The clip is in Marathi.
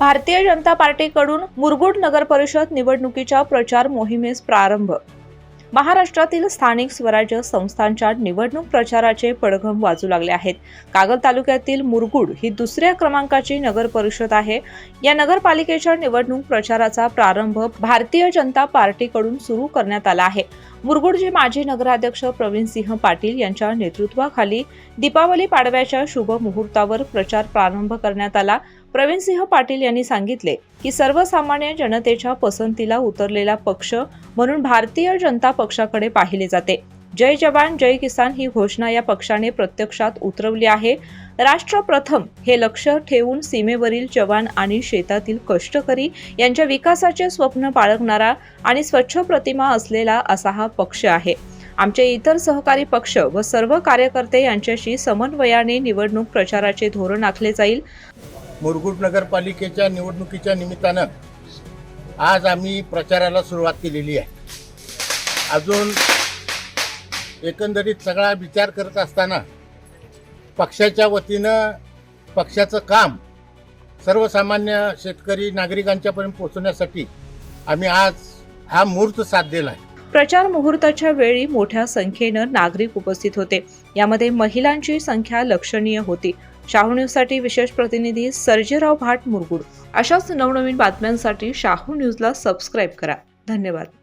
भारतीय जनता पार्टीकडून मुरगुड नगर परिषद निवडणुकीच्या प्रचार मोहिमेस प्रारंभ. महाराष्ट्रातील स्थानिक स्वराज्य संस्थांच्या निवडणूक प्रचाराचे पडघम वाजू लागले आहेत. कागल तालुक्यातील मुरगुड ही दुसऱ्या क्रमांकाची नगर परिषद आहे. या नगरपालिकेच्या निवडणूक प्रचाराचा प्रारंभ भारतीय जनता पार्टीकडून सुरू करण्यात आला आहे. मुरगुडचे माजी नगराध्यक्ष प्रवीण सिंह पाटील यांच्या नेतृत्वाखाली दीपावली पाडव्याच्या शुभ मुहूर्तावर प्रचार प्रारंभ करण्यात आला. प्रवीण सिंह पाटील यांनी सांगितले की सर्वसामान्य जनतेच्या पसंतीला उतरलेला पक्ष म्हणून भारतीय जनता पक्षाकडे पाहिले जाते. जय जवान जय किसान ही घोषणा या पक्षाने प्रत्यक्षात उतरवली आहे. राष्ट्र प्रथम हे लक्ष ठेवून सीमेवरील जवान आणि शेतातील कष्टकरी यांच्या विकासाचे स्वप्न बाळगणारा आणि स्वच्छ प्रतिमा असलेला असा हा पक्ष आहे. आमचे इतर सहकारी पक्ष व सर्व कार्यकर्ते यांच्याशी समन्वयाने निवडणूक प्रचाराचे धोरण आखले जाईल. मुरगुड नगरपालिकेच्या निवडणुकीच्या निमित्तानं आज आम्ही प्रचाराला सुरुवात केलेली आहे. अजून एकंदरीत सगळा विचार करत असताना पक्षाच्या वतीनं पक्षाचं काम सर्वसामान्य शेतकरी नागरिकांच्यापर्यंत पोहोचवण्यासाठी आम्ही आज हा मुहूर्त साधलेला आहे. प्रचार मुहूर्ताच्या वेळी मोठ्या संख्येनं नागरिक उपस्थित होते. यामध्ये महिलांची संख्या लक्षणीय होती. शाहू न्यूजसाठी विशेष प्रतिनिधी सर्जेराव भाट मुरगुड. अशाच नवनवीन बातम्यांसाठी शाहू न्यूजला सबस्क्राईब करा. धन्यवाद.